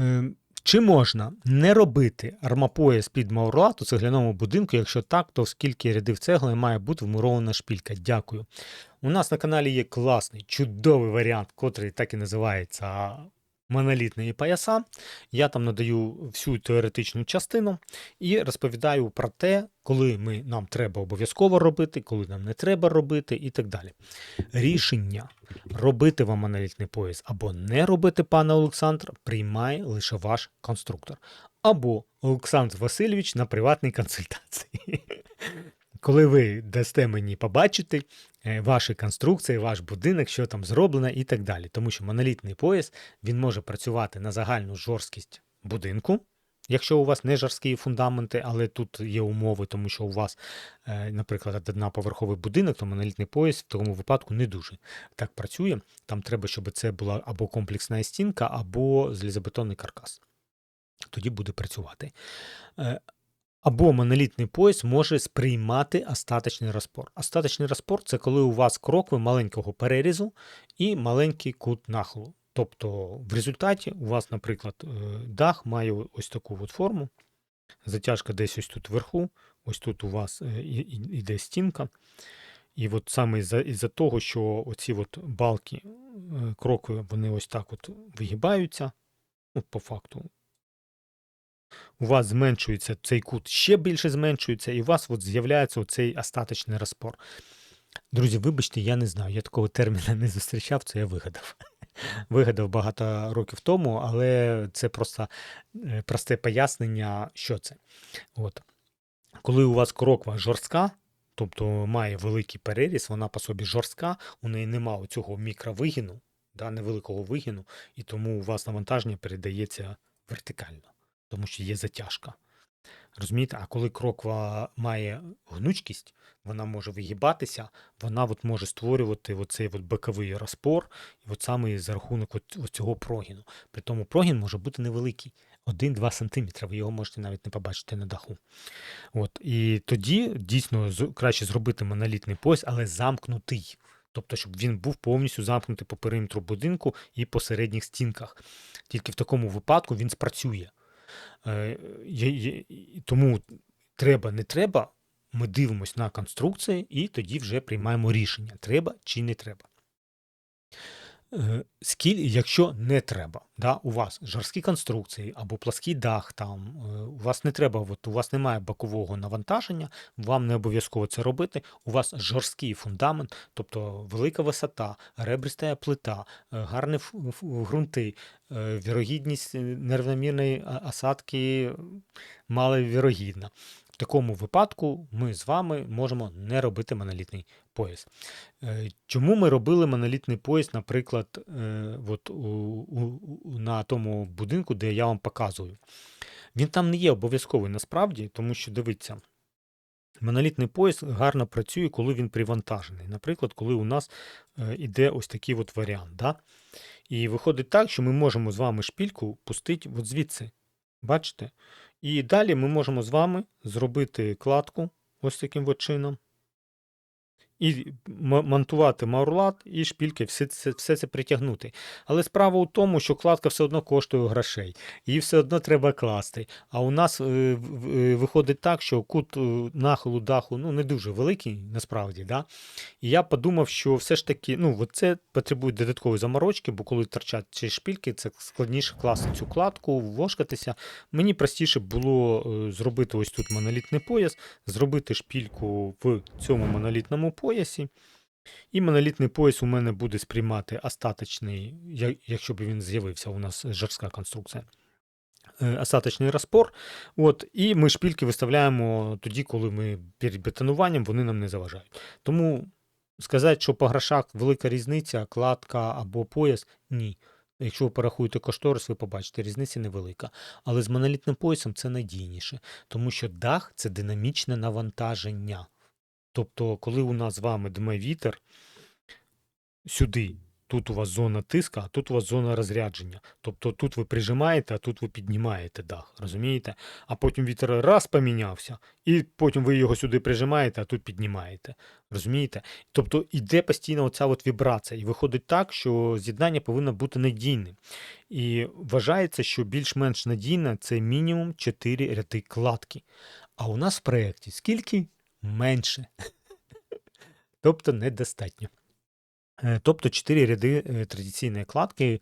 Е, Чи можна не робити армапояс під маурлат у цегляному будинку? Якщо так, то скільки рядів цегли має бути вмурована шпілька? Дякую. У нас на каналі є класний, чудовий варіант, котрий так і називається монолітні пояса. Я там надаю всю теоретичну частину і розповідаю про те, коли ми, нам треба обов'язково робити, коли нам не треба робити, і так далі. Рішення робити вам монолітний пояс або не робити, пане Олександр, приймає лише ваш конструктор. Або Олександр Васильович на приватній консультації. Коли ви дасте мені побачити е, ваші конструкції, ваш будинок, що там зроблено і так далі. Тому що монолітний пояс він може працювати на загальну жорсткість будинку, якщо у вас не жорсткі фундаменти, але тут є умови, тому що у вас, е, наприклад, одноповерховий будинок, то монолітний пояс в такому випадку не дуже так працює. Там треба, щоб це була або комплексна стінка, або залізобетонний каркас. Тоді буде працювати. Е, або монолітний пояс може сприймати остаточний розпор. Остаточний розпор це коли у вас крокви маленького перерізу і маленький кут нахилу. Тобто в результаті у вас, наприклад, е, дах має ось таку от форму. Затяжка десь ось тут вверху, ось тут у вас е, іде стінка. І от саме із-за із того, що оці от балки е, крокви, вони ось так от вигибаються, ну, по факту, у вас зменшується цей кут, ще більше зменшується, і у вас от з'являється оцей остаточний розпор. Друзі, вибачте, я не знаю, я такого терміна не зустрічав, це я вигадав. Вигадав багато років тому, але це просто е, просте пояснення, що це. От. Коли у вас кроква жорстка, тобто має великий переріз, вона по собі жорстка, у неї немає цього мікровигину, да, невеликого вигину, і тому у вас навантаження передається вертикально, тому що є затяжка. Розумієте, а коли кроква має гнучкість, вона може вигибатися, вона от може створювати оцей от боковий розпор, і от саме за рахунок цього прогіну. При тому прогін може бути невеликий, 1-2 см, ви його можете навіть не побачити на даху. От, і тоді дійсно краще зробити монолітний пояс, але замкнутий. Тобто, щоб він був повністю замкнутий по периметру будинку і по середніх стінках. Тільки в такому випадку він спрацює. Е, Тому треба, не треба, ми дивимося на конструкції і тоді вже приймаємо рішення, треба чи не треба. Е, Скіль, якщо не треба, да, у вас жорсткі конструкції або плаский дах, там, е, у вас не треба, от, у вас немає бокового навантаження, вам не обов'язково це робити. У вас жорсткий фундамент, тобто велика висота, ребриста плита, е, гарні ґрунти, вірогідність нерівномірної а- осадки маловірогідна. В такому випадку ми з вами можемо не робити монолітний пояс. Е, Чому ми робили монолітний пояс, наприклад, е, от у, у, на тому будинку, де я вам показую? Він там не є обов'язковий насправді, тому що дивіться, монолітний пояс гарно працює, коли він привантажений. Наприклад, коли у нас е, іде ось такий от варіант. Да? І виходить так, що ми можемо з вами шпільку пустити от звідси. Бачите? І далі ми можемо з вами зробити кладку ось таким чином. І монтувати маурлат і шпільки, все це, все це притягнути. Але справа у тому, що кладка все одно коштує грошей, її все одно треба класти. А у нас е, е, виходить так, що кут е, нахилу даху ну, не дуже великий, насправді. Да? І я подумав, що все ж таки ну, це потребує додаткової заморочки, бо коли торчать ці шпільки, це складніше класти цю кладку, вошкатися. Мені простіше було е, зробити ось тут монолітний пояс, зробити шпільку в цьому монолітному поясі. І монолітний пояс у мене буде сприймати остаточний, якщо б він з'явився, у нас жорстка конструкція. е, Остаточний розпор. От, і ми шпільки виставляємо тоді, коли ми перед бетонуванням вони нам не заважають. Тому сказати, що по грошах велика різниця, кладка або пояс ні. Якщо ви порахуєте кошторис, ви побачите, різниця невелика. Але з монолітним поясом це надійніше, тому що дах це динамічне навантаження. Тобто, коли у нас з вами дме вітер, сюди тут у вас зона тиска, а тут у вас зона розрядження. Тобто тут ви прижимаєте, а тут ви піднімаєте дах, розумієте? А потім вітер раз помінявся, і потім ви його сюди прижимаєте, а тут піднімаєте. Розумієте? Тобто йде постійно оця от вібрація, і виходить так, що з'єднання повинно бути надійним. І вважається, що більш-менш надійне це мінімум 4 ряди кладки. А у нас в проєкті скільки? Менше. Тобто недостатньо. Е, Тобто 4 ряди е, традиційної кладки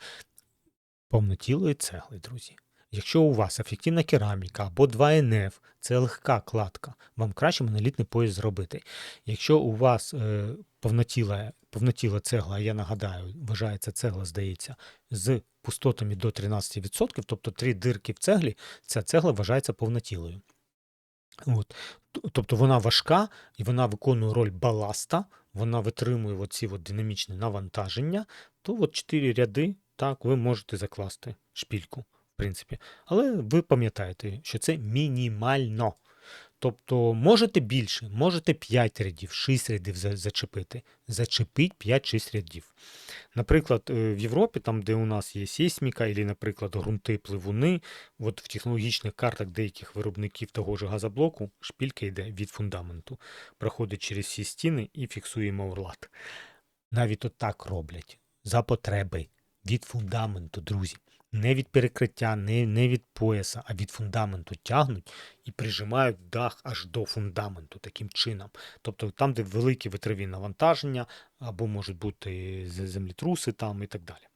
повнотілої цегли, друзі. Якщо у вас ефективна кераміка або 2НФ, це легка кладка, вам краще монолітний пояс зробити. Якщо у вас е, повнотіла, повнотіла цегла, я нагадаю, вважається цегла, здається, з пустотами до 13%, тобто три дирки в цеглі, ця цегла вважається повнотілою. От. Тобто вона важка і вона виконує роль баласта, вона витримує оці от динамічні навантаження, то от 4 ряди, так, ви можете закласти шпільку, в принципі. Але ви пам'ятаєте, що це мінімально. Тобто можете більше, можете 5 рядів, 6 рядів зачепити. Зачепіть 5-6 рядів. Наприклад, е, в Європі, там, де у нас є сейсміка, або, наприклад, ґрунти, пливуни, от в технологічних картах деяких виробників того ж газоблоку шпілька йде від фундаменту, проходить через всі стіни і фіксує маурлат. Навіть отак роблять за потреби від фундаменту, друзі. Не від перекриття, не, не від пояса, а від фундаменту тягнуть і прижимають дах аж до фундаменту таким чином. Тобто там, де великі витриві навантаження, або можуть бути з- землетруси там і так далі.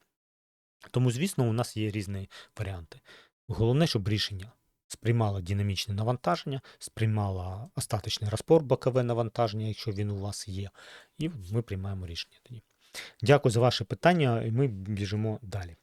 Тому, звісно, у нас є різні варіанти. Головне, щоб рішення сприймало динамічне навантаження, сприймало остаточний розпор, бокове навантаження, якщо він у вас є, і ми приймаємо рішення тоді. Дякую за ваше питання, і ми біжимо далі.